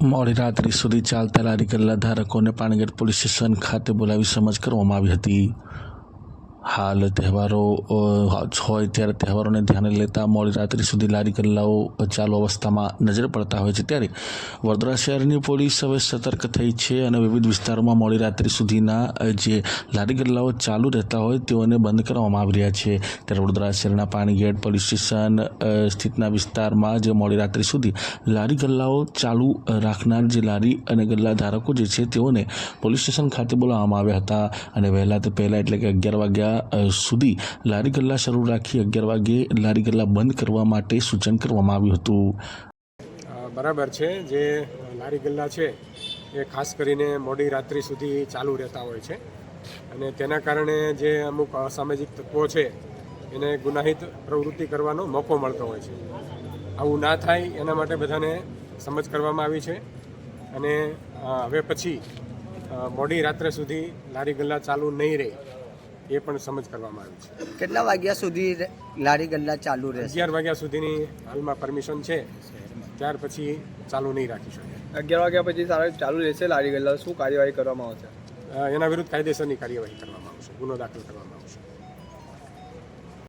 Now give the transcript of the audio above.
મોડી રાત્રિ સુધી ચાલતા લારી ગલ્લા ધારકોને પાણીગઢ પોલીસ સ્ટેશન ખાતે બોલાવી સમજ કરવામાં આવી હતી. હાલ તહેવારો હોય ત્યારે તહેવારોને ધ્યાને લેતા મોડી રાત્રિ સુધી લારી ગલ્લાઓ ચાલુ અવસ્થામાં નજરે પડતા હોય છે. ત્યારે વડોદરા શહેરની પોલીસ હવે સતર્ક થઈ છે અને વિવિધ વિસ્તારોમાં મોડી રાત્રિ સુધીના જે લારી ગલ્લાઓ ચાલુ રહેતા હોય તેઓને બંધ કરવામાં આવી રહ્યા છે. ત્યારે વડોદરા શહેરના પાણીગેટ પોલીસ સ્ટેશન સ્થિતના વિસ્તારમાં જે મોડી રાત્રિ સુધી લારી ગલ્લાઓ ચાલુ રાખનાર જે લારી અને ગલ્લા ધારકો જે છે તેઓને પોલીસ સ્ટેશન ખાતે બોલાવવામાં આવ્યા હતા. અને વહેલા તે પહેલાં એટલે કે અગિયાર વાગ્યા અ, સુધી લારી ગલ્લા શરૂ રાખી અગિયાર વાગ્યે લારી ગલ્લા બંધ કરવા માટે સૂચન કરવામાં આવ્યું હતું. બરાબર છે. જે લારી ગલ્લા છે એ ખાસ કરીને મોડી રાત્રિ સુધી ચાલુ રહેતા હોય છે. અને તેના કારણે જે અમુક અસામાજિક તત્વો છે એને ગુનાહિત પ્રવૃત્તિ કરવાનો મોકો મળતો હોય છે. આવું ના થાય એના માટે બધાને સમજ કરવામાં આવી છે. અને હવે પછી મોડી રાત્રે સુધી લારી ગલ્લા ચાલુ નહીં રહે. એ પણ સમજ કરવામાં આવી છે. કેટલા વાગ્યા સુધી લારી ગલ્લા ચાલુ રહેશે? અગિયાર વાગ્યા સુધીની હાલમાં પરમિશન છે. ત્યાર પછી ચાલુ નહીં રાખી શકે. અગિયાર વાગ્યા પછી સારા ચાલુ રહેશે લારી ગલ્લા શું કાર્યવાહી કરવામાં આવશે? એના વિરુદ્ધ કાયદેસરની કાર્યવાહી કરવામાં આવશે. ગુનો દાખલ કરવામાં આવશે.